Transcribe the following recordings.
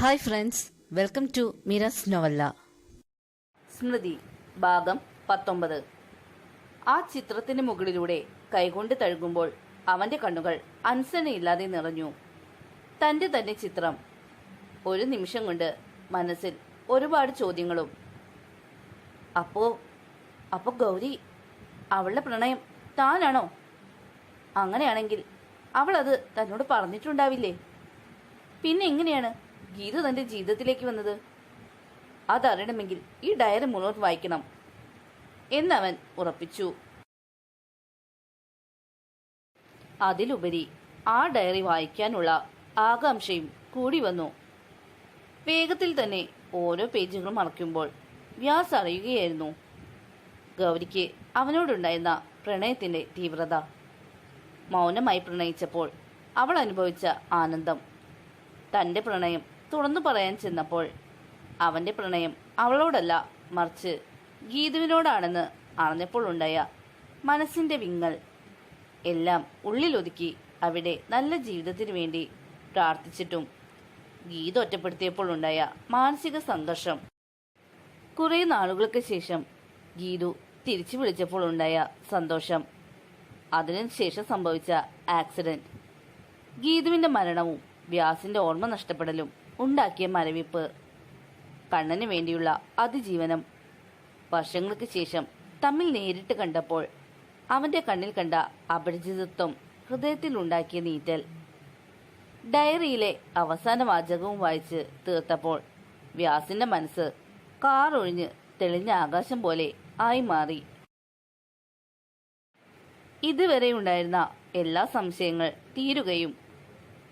Hi friends welcome to മിറസ് നോവല്ല സ്മൃതി ഭാഗം പത്തൊമ്പത്. ആ ചിത്രത്തിന് മുകളിലൂടെ കൈകൊണ്ട് തഴുകുമ്പോൾ അവന്റെ കണ്ണുകൾ അൻസനയില്ലാതെ നിറഞ്ഞു. തന്റെ തന്നെ ചിത്രം. ഒരു നിമിഷം കൊണ്ട് മനസ്സിൽ ഒരുപാട് ചോദ്യങ്ങളും. അപ്പോ അപ്പോ ഗൗരി അവളുടെ പ്രണയം താനാണോ? അങ്ങനെയാണെങ്കിൽ അവൾ അത് തന്നോട് പറഞ്ഞിട്ടുണ്ടാവില്ലേ? പിന്നെ എങ്ങനെയാണ്? ഗീത തന്റെ ജീവിതത്തിലേക്ക് വന്നത്? അതറിയണമെങ്കിൽ ഈ ഡയറി മുന്നോട്ട് വായിക്കണം. എന്നവൻ ഉറപ്പിച്ചു. അതിലുപരി ആ ഡയറി വായിക്കാനുള്ള ആകാംക്ഷയും കൂടി വന്നു. വേഗത്തിൽ തന്നെ ഓരോ പേജുകളും മറക്കുമ്പോൾ വ്യാസ് അറിയുകയായിരുന്നു. ഗൗരിക്ക് അവനോടുണ്ടായിരുന്ന പ്രണയത്തിന്റെ തീവ്രത. മൗനമായി പ്രണയിച്ചപ്പോൾ അവൾ അനുഭവിച്ച ആനന്ദം. തന്റെ പ്രണയം തുറന്നു പറയാൻ ചെന്നപ്പോൾ അവന്റെ പ്രണയം അവളോടല്ല മറിച്ച് ഗീതുവിനോടാണെന്ന് അറിഞ്ഞപ്പോൾ ഉണ്ടായ മനസ്സിന്റെ വിങ്ങൽ. എല്ലാം ഉള്ളിലൊതുക്കി അവിടെ നല്ല ജീവിതത്തിന് വേണ്ടി പ്രാർത്ഥിച്ചിട്ടും ഗീത ഒറ്റപ്പെടുത്തിയപ്പോൾ ഉണ്ടായ മാനസിക സംഘർഷം കുറേ നാളുകൾക്ക് ശേഷം ഗീതു തിരിച്ചു വിളിച്ചപ്പോൾ ഉണ്ടായ സന്തോഷം. അതിനുശേഷം സംഭവിച്ച ആക്സിഡന്റ്. ഗീതുവിന്റെ മരണവും വ്യാസിന്റെ ഓർമ്മ നഷ്ടപ്പെടലും ഉണ്ടാക്കിയ മരവിപ്പ്. കണ്ണന് വേണ്ടിയുള്ള അതിജീവനം. വർഷങ്ങൾക്ക് ശേഷം തമ്മിൽ നേരിട്ട് കണ്ടപ്പോൾ അവന്റെ കണ്ണിൽ കണ്ട അപരിചിതത്വം ഹൃദയത്തിൽ ഉണ്ടാക്കിയ നീറ്റൽ. ഡയറിയിലെ അവസാന വാചകവും വായിച്ച് തീർത്തപ്പോൾ വ്യാസിന്റെ മനസ്സ് കാർ ഒഴിഞ്ഞ് തെളിഞ്ഞ ആകാശം പോലെ ആയി മാറി. ഇതുവരെ ഉണ്ടായിരുന്ന എല്ലാ സംശയങ്ങൾ തീരുകയും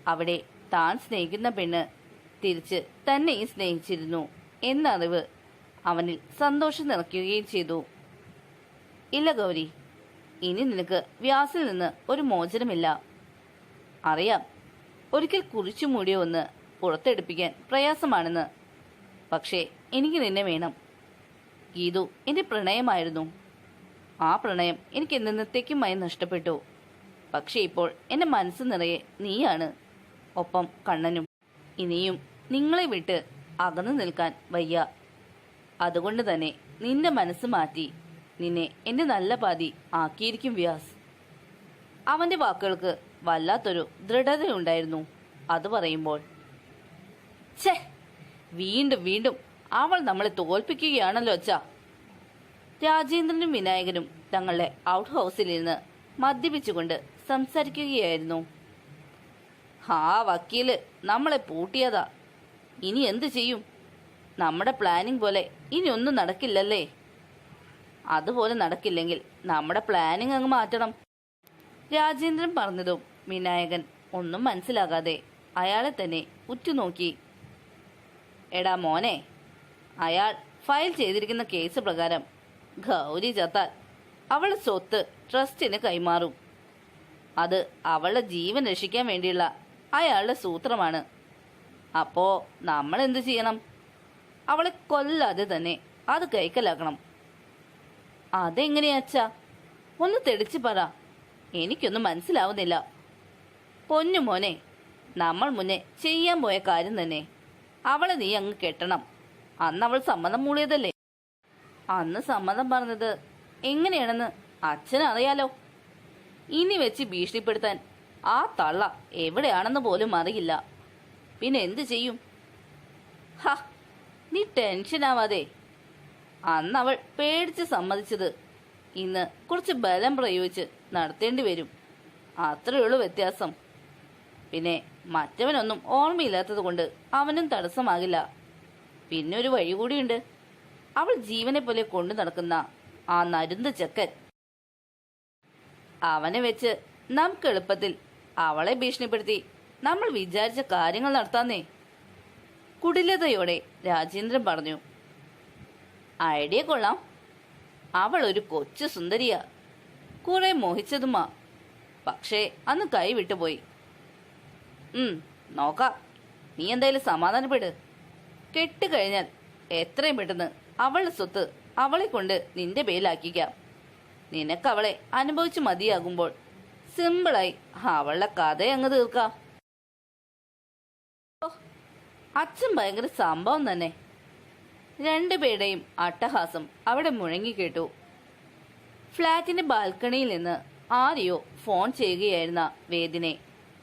അവിടെ താൻ സ്നേഹിക്കുന്ന പെണ്ണ് തിരിച്ച് തന്നെയും സ്നേഹിച്ചിരുന്നു. എന്നറിവ് അവനിൽ സന്തോഷം നിറയ്ക്കുകയും ചെയ്തു. ഇല്ല ഗൗരി ഇനി നിനക്ക് വ്യാസിൽ നിന്ന് ഒരു മോചനമില്ല. അറിയാം ഒരിക്കൽ കുറിച്ചു മൂടിയ ഒന്ന് പുറത്തെടുപ്പിക്കാൻ പ്രയാസമാണെന്ന്. പക്ഷേ എനിക്ക് നിന്നെ വേണം. ഗീതു എന്റെ പ്രണയമായിരുന്നു. ആ പ്രണയം എനിക്ക് എന്നത്തേക്കുമായി നഷ്ടപ്പെട്ടു. പക്ഷേ ഇപ്പോൾ എന്റെ മനസ്സ് നിറയെ നീയാണ്. ഒപ്പം കണ്ണനും ഇനിയും നിങ്ങളെ വിട്ട് അകന്നു നിൽക്കാൻ വയ്യ. അതുകൊണ്ട് തന്നെ നിന്റെ മനസ്സ് മാറ്റി നിന്നെ എന്റെ നല്ല പാതി ആക്കിയിരിക്കും വ്യാസ്. അവന്റെ വാക്കുകൾക്ക് വല്ലാത്തൊരു ദൃഢതയുണ്ടായിരുന്നു. അത് പറയുമ്പോൾ ഛേ വീണ്ടും വീണ്ടും അവൾ നമ്മളെ തോൽപ്പിക്കുകയാണല്ലോ അച്ഛ. രാജേന്ദ്രനും വിനായകനും തങ്ങളുടെ ഔട്ട് ഹൗസിൽ ഹൗസിലിരുന്ന് മദ്യപിച്ചുകൊണ്ട് സംസാരിക്കുകയായിരുന്നു. ആ വക്കീൽ നമ്മളെ പൂട്ടിയതാ. ഇനി എന്ത് ചെയ്യും? നമ്മുടെ പ്ലാനിംഗ് പോലെ ഇനി ഒന്നും നടക്കില്ലല്ലേ? അതുപോലെ നടക്കില്ലെങ്കിൽ നമ്മുടെ പ്ലാനിംഗ് അങ്ങ് മാറ്റണം. രാജേന്ദ്രൻ പറഞ്ഞതും വിനായകൻ ഒന്നും മനസ്സിലാകാതെ അയാളെ തന്നെ ഉറ്റുനോക്കി. എടാ മോനെ അയാൾ ഫയൽ ചെയ്തിരിക്കുന്ന കേസ് പ്രകാരം ഗൗരി ചത്താൽ അവളുടെ സ്വത്ത് ട്രസ്റ്റിന് കൈമാറും. അത് അവളുടെ ജീവൻ രക്ഷിക്കാൻ വേണ്ടിയുള്ള അയാളുടെ സൂത്രമാണ്. അപ്പോ നമ്മൾ എന്ത് ചെയ്യണം? അവളെ കൊല്ലാതെ തന്നെ അത് കൈക്കലാക്കണം. അതെങ്ങനെയാ അച്ഛാ? ഒന്ന് തെളിച്ച് പറ. എനിക്കൊന്നും മനസ്സിലാവുന്നില്ല. പൊന്നു മോനെ നമ്മൾ മുന്നേ ചെയ്യാൻ പോയ കാര്യം തന്നെ. അവളെ നീ അങ്ങ് കെട്ടണം. അന്ന് അവൾ സമ്മതം മൂളിയതല്ലേ? അന്ന് സമ്മതം പറഞ്ഞത് എങ്ങനെയാണെന്ന് അച്ഛനറിയാലോ? ഇനി വെച്ച് ഭീഷണിപ്പെടുത്താൻ ആ തള്ള എവിടെയാണെന്ന് പോലും അറിയില്ല. പിന്നെ എന്ത് ചെയ്യും? ഹ നീ ടെൻഷനാവാതെ അന്ന് അവൾ പേടിച്ച് സമ്മതിച്ചത് ഇന്ന് കുറച്ച് ബലം പ്രയോഗിച്ച് നടത്തേണ്ടി വരും. അത്രയേ ഉള്ളൂ വ്യത്യാസം. പിന്നെ മറ്റവനൊന്നും ഓർമ്മയില്ലാത്തത് കൊണ്ട് അവനും തടസ്സമാകില്ല. പിന്നെ ഒരു വഴി കൂടിയുണ്ട്. അവൾ ജീവനെ പോലെ കൊണ്ടു നടക്കുന്ന ആ നരുന്ത ചെക്കൻ. അവനെ വെച്ച് നമുക്ക് എളുപ്പത്തിൽ അവളെ ഭീഷണിപ്പെടുത്തി. നമ്മൾ വിചാരിച്ച കാര്യങ്ങൾ നടത്താന്നേ. കുടിലതയോടെ രാജേന്ദ്രൻ പറഞ്ഞു ഐഡിയ കൊള്ളാം. അവൾ ഒരു കൊച്ചു സുന്ദരിയാ. കുറെ മോഹിച്ചതുമാ. പക്ഷേ അന്ന് കൈ വിട്ടുപോയി. ഉം നോക്കാം. നീ എന്തായാലും സമാധാനപ്പെട്. കെട്ടുകഴിഞ്ഞാൽ എത്രയും പെട്ടെന്ന് അവളുടെ സ്വത്ത് അവളെ കൊണ്ട് നിന്റെ പേരിലാക്കിക്കാം. നിനക്കവളെ അനുഭവിച്ച് മതിയാകുമ്പോൾ സിമ്പിളായി. അവളുടെ കഥ അങ്ങ് തീർക്കാം. അച്ഛൻ ഭയങ്കര സംഭവം തന്നെ. രണ്ടുപേരുടെയും അട്ടഹാസം അവിടെ മുഴങ്ങി കേട്ടു. ഫ്ളാറ്റിന്റെ ബാൽക്കണിയിൽ നിന്ന് ആരെയോ ഫോൺ ചെയ്യുകയായിരുന്ന വേദിനെ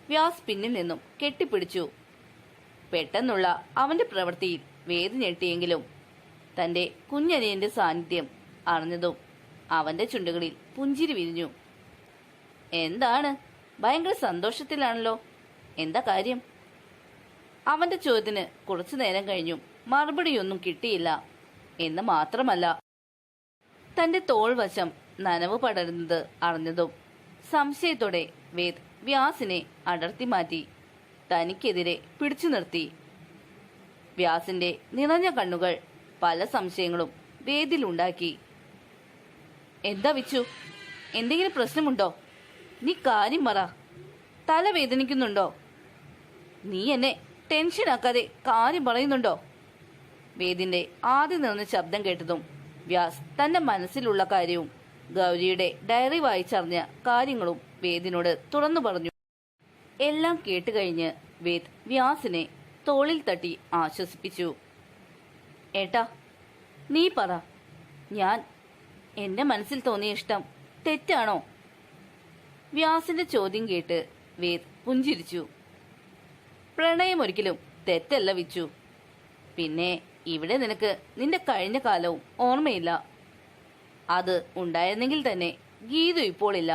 വ്യാസ് പിന്നിൽ നിന്നും കെട്ടിപ്പിടിച്ചു. പെട്ടെന്നുള്ള അവന്റെ പ്രവൃത്തിയിൽ വേദി ഞെട്ടിയെങ്കിലും തന്റെ കുഞ്ഞനിയന്റെ സാന്നിധ്യം അറിഞ്ഞതും അവന്റെ ചുണ്ടുകളിൽ പുഞ്ചിരി വിരിഞ്ഞു. എന്താണ്? ഭയങ്കര സന്തോഷത്തിലാണല്ലോ. എന്താ കാര്യം? അവന്റെ ചോദ്യത്തിന് കുറച്ചു നേരം കഴിഞ്ഞു. മറുപടിയൊന്നും കിട്ടിയില്ല. എന്ന് മാത്രമല്ല തന്റെ തോൾവശം നനവ് പടരുന്നത് അറിഞ്ഞതും സംശയത്തോടെ വേദ് വ്യാസിനെ അടർത്തി മാറ്റി തനിക്കെതിരെ പിടിച്ചു നിർത്തി. വ്യാസിന്റെ നിറഞ്ഞ കണ്ണുകൾ പല സംശയങ്ങളും വേദിലുണ്ടാക്കി. എന്താ വിച്ചു? എന്തെങ്കിലും പ്രശ്നമുണ്ടോ? നീ കാര്യം പറ. തല വേദനിക്കുന്നുണ്ടോ? നീ എന്നെ ടെൻഷനാക്കാതെ കാര്യം പറയുന്നുണ്ടോ? വേദിന്റെ ആദ്യം നിന്ന് ശബ്ദം കേട്ടതും വ്യാസ് തന്റെ മനസ്സിലുള്ള കാര്യവും ഗൗരിയുടെ ഡയറി വായിച്ചറിഞ്ഞ കാര്യങ്ങളും വേദിനോട് തുറന്നു പറഞ്ഞു. എല്ലാം കേട്ടുകഴിഞ്ഞ് വേദ് വ്യാസിനെ തോളിൽ തട്ടി ആശ്വസിപ്പിച്ചു. ഏട്ടാ നീ പറ. ഞാൻ എന്റെ മനസ്സിൽ തോന്നിയ ഇഷ്ടം തെറ്റാണോ? വ്യാസിന്റെ ചോദ്യം കേട്ട് വേദ് പുഞ്ചിരിച്ചു. പ്രണയം ഒരിക്കലും തെറ്റല്ല വിച്ചു പിന്നെ ഇവിടെ നിനക്ക് നിന്റെ കഴിഞ്ഞ കാലവും ഓർമ്മയില്ല. അത് ഉണ്ടായിരുന്നെങ്കിൽ തന്നെ ഗീതു ഇപ്പോൾ ഇല്ല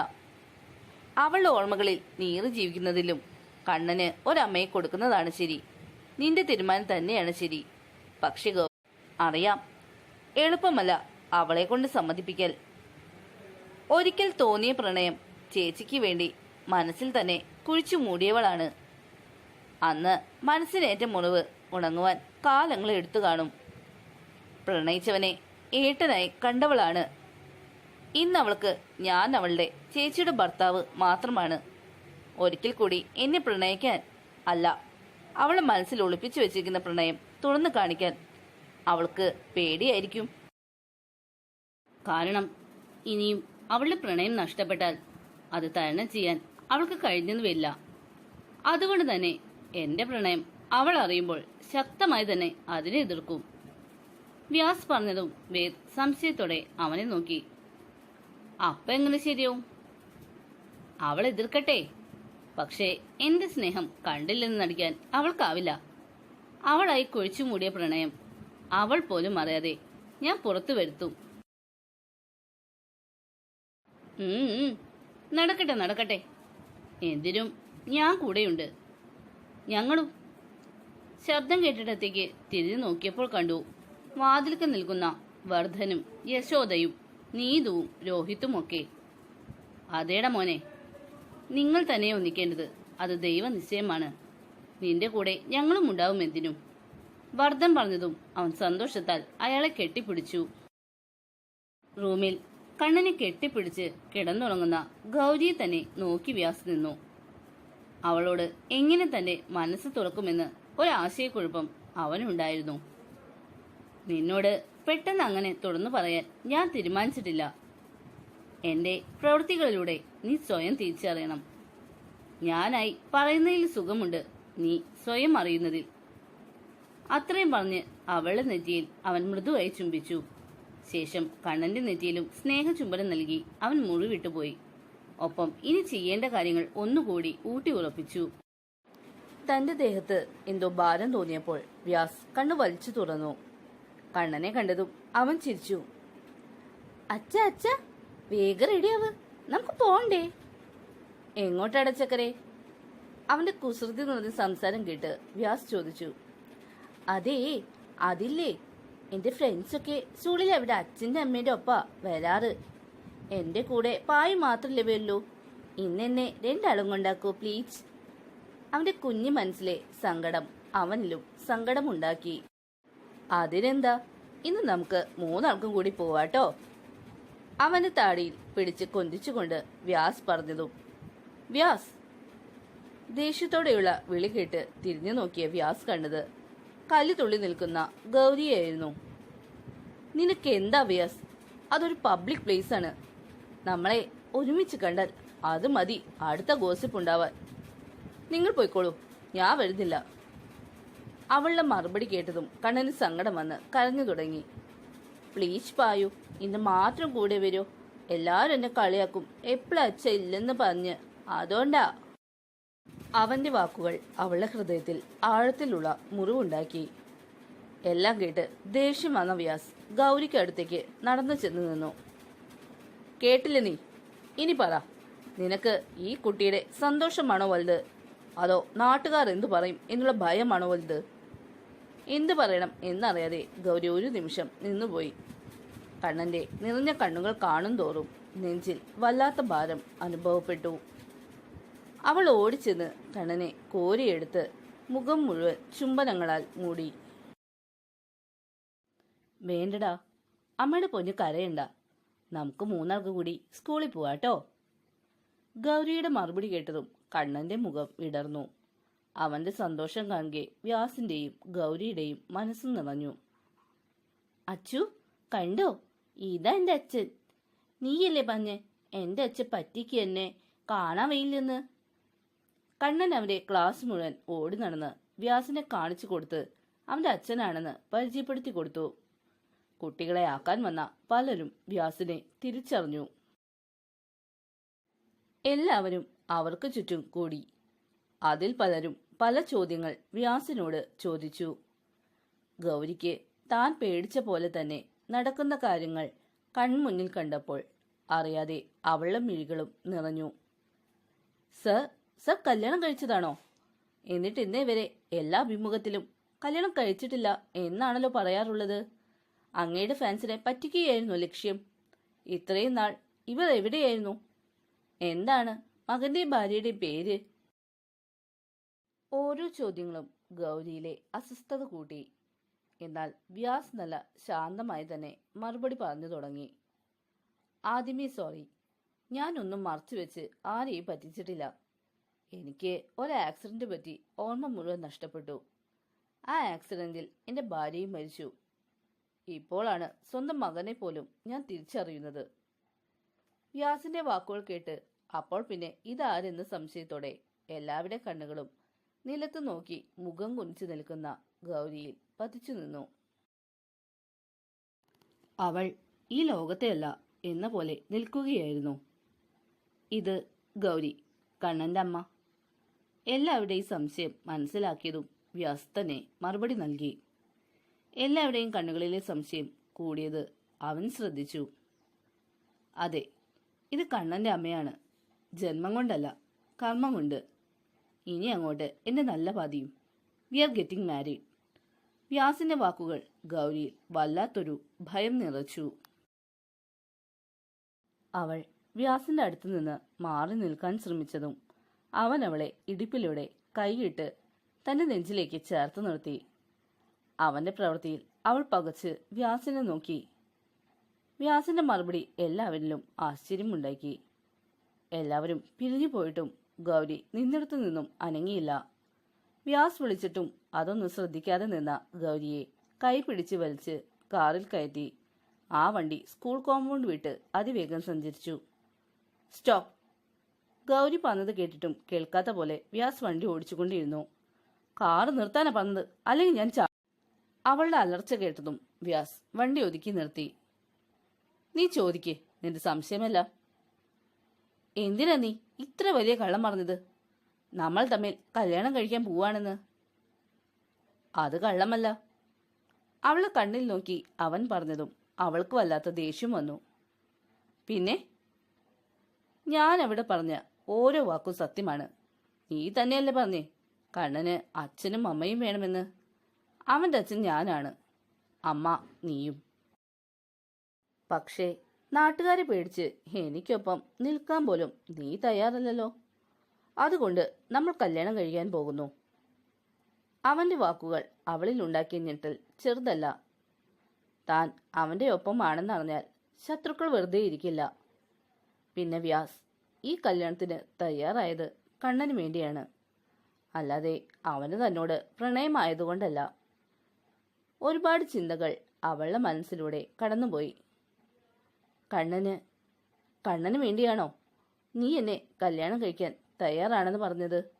അവളുടെ ഓർമ്മകളിൽ നീറി ജീവിക്കുന്നതിലും കണ്ണന് ഒരമ്മയെ കൊടുക്കുന്നതാണ് ശരി. നിന്റെ തീരുമാനം തന്നെയാണ് ശരി. പക്ഷേ അറിയാം എളുപ്പമല്ല അവളെ കൊണ്ട് സമ്മതിപ്പിക്കൽ. ഒരിക്കൽ തോന്നിയ പ്രണയം ചേച്ചിക്ക് വേണ്ടി മനസ്സിൽ തന്നെ കുഴിച്ചു മൂടിയവളാണ്. അന്ന് മനസ്സിനേറ്റ മുറിവ് ഉണങ്ങുവാൻ കാലങ്ങൾ എടുത്തു കാണും. പ്രണയിച്ചവനെ ഏട്ടനായി കണ്ടവളാണ്. ഇന്ന് അവൾക്ക് ഞാൻ അവളുടെ ചേച്ചിയുടെ ഭർത്താവ് മാത്രമാണ്. ഒരിക്കൽ കൂടി എന്നെ പ്രണയിക്കാൻ അല്ല അവളെ മനസ്സിൽ ഒളിപ്പിച്ചു വെച്ചിരിക്കുന്ന പ്രണയം തുറന്നു കാണിക്കാൻ അവൾക്ക് പേടിയായിരിക്കും. കാരണം ഇനിയും അവളുടെ പ്രണയം നഷ്ടപ്പെട്ടാൽ അത് തരണം ചെയ്യാൻ അവൾക്ക് കഴിഞ്ഞെന്ന് വരില്ല അതുകൊണ്ട് തന്നെ എന്റെ പ്രണയം അവൾ അറിയുമ്പോൾ ശക്തമായി തന്നെ അതിനെ എതിർക്കും. വ്യാസ് പറഞ്ഞതും വേദ് സംശയത്തോടെ അവനെ നോക്കി. അപ്പ എങ്ങനെ ശരിയാവും? അവൾ എതിർക്കട്ടെ. പക്ഷേ എന്റെ സ്നേഹം കണ്ടില്ലെന്ന് നടിക്കാൻ അവൾക്കാവില്ല. അവളായി കൊഴിച്ചു മൂടിയ പ്രണയം അവൾ പോലും അറിയാതെ ഞാൻ പുറത്തു വരുത്തും. നടക്കട്ടെ നടക്കട്ടെ. എന്തിനും ഞാൻ കൂടെയുണ്ട്. ഞങ്ങളും. ശബ്ദം കേട്ടിടത്തേക്ക് തിരിഞ്ഞു നോക്കിയപ്പോൾ കണ്ടു വാതിൽക്ക് നിൽക്കുന്ന വർദ്ധനും യശോദയും നീതുവും രോഹിത്തുമൊക്കെ അതേടാ മോനെ നിങ്ങൾ തന്നെ ഒന്നിക്കേണ്ടത്. അത് ദൈവനിശ്ചയമാണ്. നിന്റെ കൂടെ ഞങ്ങളും ഉണ്ടാവും എന്തിനും. വർദ്ധൻ പറഞ്ഞതും അവൻ സന്തോഷത്താൽ അയാളെ കെട്ടിപ്പിടിച്ചു. റൂമിൽ കണ്ണനെ കെട്ടിപ്പിടിച്ച് കിടന്നുറങ്ങുന്ന ഗൗരിയെ തന്നെ നോക്കി വ്യാസ് നിന്നു. അവളോട് എങ്ങനെ തന്റെ മനസ്സ് തുറക്കുമെന്ന് ഒരാശയക്കുഴപ്പം അവനുണ്ടായിരുന്നു. നിന്നോട് പെട്ടെന്ന് അങ്ങനെ തുറന്നു പറയാൻ ഞാൻ തീരുമാനിച്ചിട്ടില്ല. എന്റെ പ്രവൃത്തികളിലൂടെ നീ സ്വയം തിരിച്ചറിയണം. ഞാനായി പറയുന്നതിൽ സുഖമുണ്ട് നീ സ്വയം അറിയുന്നതിൽ. അത്രയും പറഞ്ഞ് അവളുടെ നെറ്റിയിൽ അവൻ മൃദുവായി ചുംബിച്ചു. ശേഷം കണ്ണന്റെ നെറ്റിയിലും സ്നേഹചുംബനം നൽകി അവൻ മുറിവിട്ടുപോയി ഒപ്പം ഇനി ചെയ്യേണ്ട കാര്യങ്ങൾ ഒന്നുകൂടി ഊട്ടി ഉറപ്പിച്ചു. തന്റെ ദേഹത്ത് എന്തോ ഭാരം തോന്നിയപ്പോൾ വ്യാസ് കണ്ണു വലിച്ചു തുറന്നു. കണ്ണനെ കണ്ടതും അവൻ ചിരിച്ചു. അച്ഛ അച്ഛ വേഗം റെഡിയാവ്. നമുക്ക് പോണ്ടേ? എങ്ങോട്ടാണ് ചക്കരെ അവന്റെ കുസൃതി നിറഞ്ഞ സംസാരം കേട്ട് വ്യാസ് ചോദിച്ചു. അതേ അതില്ലേ എന്റെ ഫ്രണ്ട്സൊക്കെ സ്കൂളിൽ അവിടെ അച്ഛന്റെ അമ്മയുടെ ഒപ്പ വരാറ്. എന്റെ കൂടെ പായ് മാത്രല്ലേ വരുള്ളൂ. ഇന്നെന്നെ രണ്ടാളും കൊണ്ടാക്കൂ പ്ലീസ് അവന്റെ കുഞ്ഞു മനസ്സിലെ സങ്കടം അവനിലും സങ്കടമുണ്ടാക്കി. അതിനെന്താ? ഇന്ന് നമുക്ക് മൂന്നാൾക്കും കൂടി പോവാട്ടോ. അവന്റെ താടിയിൽ പിടിച്ച് കൊന്തിച്ചുകൊണ്ട് വ്യാസ് പറഞ്ഞതും വ്യാസ്. ദേഷ്യത്തോടെയുള്ള വിളി കേട്ട് തിരിഞ്ഞു നോക്കിയ വ്യാസ് കണ്ടത് കല്ലു തുള്ളി നിൽക്കുന്ന ഗൗരിയായിരുന്നു നിനക്ക് എന്താ വ്യാസ് അതൊരു പബ്ലിക് പ്ലേസ് ആണ്. നമ്മളെ ഒരുമിച്ച് കണ്ടാൽ അത് മതി. അടുത്ത ഗോസിപ്പ് ഉണ്ടാവാൻ. നിങ്ങൾ പോയിക്കോളൂ. ഞാൻ വരുന്നില്ല. അവളുടെ മറുപടി കേട്ടതും കണ്ണന് സങ്കടം വന്ന് കരഞ്ഞു തുടങ്ങി. പ്ലീസ് പായു ഇന്ന് മാത്രം കൂടെ വരൂ. എല്ലാവരും എന്നെ കളിയാക്കും. എപ്പോഴും അച്ഛ ഇല്ലെന്ന് പറഞ്ഞ്. അതുകൊണ്ടാ. അവന്റെ വാക്കുകൾ അവളുടെ ഹൃദയത്തിൽ ആഴത്തിലുള്ള മുറിവുണ്ടാക്കി. എല്ലാം കേട്ട് ദേഷ്യം വന്ന വ്യാസ് ഗൗരിക്ക് അടുത്തേക്ക് നടന്നു ചെന്ന് നിന്നു. കേട്ടില്ല നീ? ഇനി പറ. നിനക്ക് ഈ കുട്ടിയുടെ സന്തോഷമാണോ വലുത്? അതോ നാട്ടുകാർ എന്തു പറയും എന്നുള്ള ഭയമാണോ വലുത്? എന്തു പറയണം എന്നറിയാതെ ഗൗരി ഒരു നിമിഷം നിന്നുപോയി. കണ്ണന്റെ നിറഞ്ഞ കണ്ണുകൾ കാണും തോറും നെഞ്ചിൽ വല്ലാത്ത ഭാരം അനുഭവപ്പെട്ടു. അവൾ ഓടിച്ചെന്ന് കണ്ണനെ കോരിയെടുത്ത് മുഖം മുഴുവൻ ചുംബനങ്ങളാൽ മൂടി. വേണ്ടടാ അമ്മയുടെ പൊന്നു കരയണ്ട. നമുക്ക് മൂന്നാൾക്ക് കൂടി സ്കൂളിൽ പോവാട്ടോ ഗൗരിയുടെ മറുപടി കേട്ടതും കണ്ണന്റെ മുഖം വിടർന്നു. അവന്റെ സന്തോഷം കാണുകെ വ്യാസിന്റെയും ഗൗരിയുടെയും മനസ്സ് നിറഞ്ഞു. അച്ചു കണ്ടോ? ഇതാ എന്റെ അച്ഛൻ. നീയല്ലേ പറഞ്ഞേ എന്റെ അച്ഛൻ പറ്റിക്ക് എന്നെ കാണാൻ വയ്യില്ലെന്ന്. കണ്ണൻ അവരെ ക്ലാസ് മുഴുവൻ ഓടി നടന്ന് വ്യാസനെ കാണിച്ചു കൊടുത്ത് അവന്റെ അച്ഛനാണെന്ന് പരിചയപ്പെടുത്തി കൊടുത്തു. കുട്ടികളെ ആക്കാൻ വന്ന പലരും വ്യാസിനെ തിരിച്ചറിഞ്ഞു. എല്ലാവരും അവർക്ക് ചുറ്റും കൂടി. അതിൽ പലരും പല ചോദ്യങ്ങൾ വ്യാസിനോട് ചോദിച്ചു. ഗൗരിക്ക് താൻ പേടിച്ച പോലെ തന്നെ നടക്കുന്ന കാര്യങ്ങൾ കൺമുന്നിൽ കണ്ടപ്പോൾ അറിയാതെ അവളുടെ മിഴികളും നിറഞ്ഞു. സർ സർ കല്യാണം കഴിച്ചതാണോ? എന്നിട്ട് ഇന്നേ വരെ എല്ലാ അഭിമുഖത്തിലും കല്യാണം കഴിച്ചിട്ടില്ല എന്നാണല്ലോ പറയാറുള്ളത്. അങ്ങയുടെ ഫാൻസിനെ പറ്റിക്കുകയായിരുന്നു ലക്ഷ്യം. ഇത്രയും നാൾ ഇവർ എവിടെയായിരുന്നു? എന്താണ് മകന്റെയും ഭാര്യയുടെയും പേര്? ഓരോ ചോദ്യങ്ങളും ഗൗരിയിലെ അസ്വസ്ഥത കൂട്ടി. എന്നാൽ വ്യാസ് നല്ല ശാന്തമായി തന്നെ മറുപടി പറഞ്ഞു തുടങ്ങി. ആദ്യമേ സോറി. ഞാനൊന്നും മറച്ചുവെച്ച് ആരെയും പറ്റിച്ചിട്ടില്ല. എനിക്ക് ഒരു ആക്സിഡന്റ് പറ്റി. ഓർമ്മ മുഴുവൻ നഷ്ടപ്പെട്ടു. ആ ആക്സിഡന്റിൽ എന്റെ ഭാര്യയും മരിച്ചു. ഇപ്പോഴാണ് സ്വന്തം മകനെ പോലും ഞാൻ തിരിച്ചറിയുന്നത്. വ്യാസിന്റെ വാക്കുകൾ കേട്ട് അപ്പോൾ പിന്നെ ഇതാരെന്ന് സംശയത്തോടെ എല്ലാവരുടെ കണ്ണുകളും നിലത്ത് നോക്കി മുഖം കുനിച്ചു നിൽക്കുന്ന ഗൗരിയിൽ പതിച്ചു നിന്നു. അവൾ ഈ ലോകത്തെയല്ല എന്ന പോലെ നിൽക്കുകയായിരുന്നു. ഇത് ഗൗരി കണ്ണന്റെ അമ്മ. എല്ലാവരുടെയും സംശയം മനസ്സിലാക്കിയതും വ്യസ്തനെ മറുപടി നൽകി. എല്ലാവരുടെയും കണ്ണുകളിലെ സംശയം കൂടിയത് അവൻ ശ്രദ്ധിച്ചു. അതെ ഇത് കണ്ണന്റെ അമ്മയാണ്. ജന്മം കൊണ്ടല്ല കർമ്മം കൊണ്ട് ഇനി അങ്ങോട്ട് എന്റെ നല്ല പാതിയും. വി ആർ ഗെറ്റിംഗ് മാരീഡ് വ്യാസിന്റെ വാക്കുകൾ ഗൗരിയിൽ വല്ലാത്തൊരു ഭയം നിറച്ചു. അവൾ വ്യാസിന്റെ അടുത്ത് നിന്ന് മാറി നിൽക്കാൻ ശ്രമിച്ചതും അവൻ അവളെ ഇടുപ്പിലൂടെ കൈയിട്ട് തന്റെ നെഞ്ചിലേക്ക് ചേർത്ത് നിർത്തി. അവന്റെ പ്രവൃത്തിയിൽ അവൾ പകച്ച് വ്യാസനെ നോക്കി. വ്യാസന്റെ മറുപടി എല്ലാവരിലും ആശ്ചര്യമുണ്ടാക്കി. എല്ലാവരും പിരിഞ്ഞു പോയിട്ടും ഗൗരി നിന്നിടത്തു നിന്നും അനങ്ങിയില്ല. വ്യാസ് വിളിച്ചിട്ടും അതൊന്നും ശ്രദ്ധിക്കാതെ നിന്ന ഗൗരിയെ കൈപിടിച്ച് വലിച്ച് കാറിൽ കയറ്റി. ആ വണ്ടി സ്കൂൾ കോമ്പൗണ്ട് വിട്ട് അതിവേഗം സഞ്ചരിച്ചു. സ്റ്റോപ്പ്. ഗൗരി പറഞ്ഞത് കേട്ടിട്ടും കേൾക്കാത്ത പോലെ വ്യാസ് വണ്ടി ഓടിച്ചുകൊണ്ടിരുന്നു. കാറ് നിർത്താനാ പറഞ്ഞത്. അല്ലെങ്കിൽ ഞാൻ ചാ അവളുടെ അലർച്ച കേട്ടതും വ്യാസ് വണ്ടി ഒതുക്കി നിർത്തി. നീ ചോദിക്കേ നിന്റെ സംശയമല്ല. എന്തിനാ നീ ഇത്ര വലിയ കള്ളം പറഞ്ഞത്? നമ്മൾ തമ്മിൽ കല്യാണം കഴിക്കാൻ പോവാണെന്ന്. അത് കള്ളമല്ല. അവളെ കണ്ണിൽ നോക്കി അവൻ പറഞ്ഞതും അവൾക്ക് വല്ലാത്ത ദേഷ്യം വന്നു. പിന്നെ? ഞാൻ അവിടെ പറഞ്ഞ ഓരോ വാക്കും സത്യമാണ്. നീ തന്നെയല്ലേ പറഞ്ഞേ? കണ്ണന് അച്ഛനും അമ്മയും വേണമെന്ന്. അവന്റെ അച്ഛൻ ഞാനാണ്. അമ്മ നീയും. പക്ഷേ നാട്ടുകാരെ പേടിച്ച് എനിക്കൊപ്പം നിൽക്കാൻ പോലും നീ തയ്യാറല്ലല്ലോ. അതുകൊണ്ട് നമ്മൾ കല്യാണം കഴിക്കാൻ പോകുന്നു. അവന്റെ വാക്കുകൾ അവളിൽ ഉണ്ടാക്കിയ ഞെട്ടൽ ചെറുതല്ല. താൻ അവന്റെ ഒപ്പമാണെന്നറിഞ്ഞാൽ ശത്രുക്കൾ വെറുതെ ഇരിക്കില്ല. പിന്നെ വ്യാസ് ഈ കല്യാണത്തിന് തയ്യാറായത് കണ്ണന് വേണ്ടിയാണ്. അല്ലാതെ അവന് തന്നോട് പ്രണയമായതുകൊണ്ടല്ല. ഒരുപാട് ചിന്തകൾ അവളുടെ മനസ്സിലൂടെ കടന്നുപോയി. കണ്ണന് കണ്ണന് വേണ്ടിയാണോ നീ എന്നെ കല്യാണം കഴിക്കാൻ തയ്യാറാണെന്ന് പറഞ്ഞത്?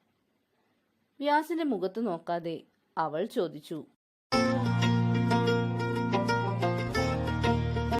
വ്യാസിന്റെ മുഖത്ത് നോക്കാതെ അവൾ ചോദിച്ചു.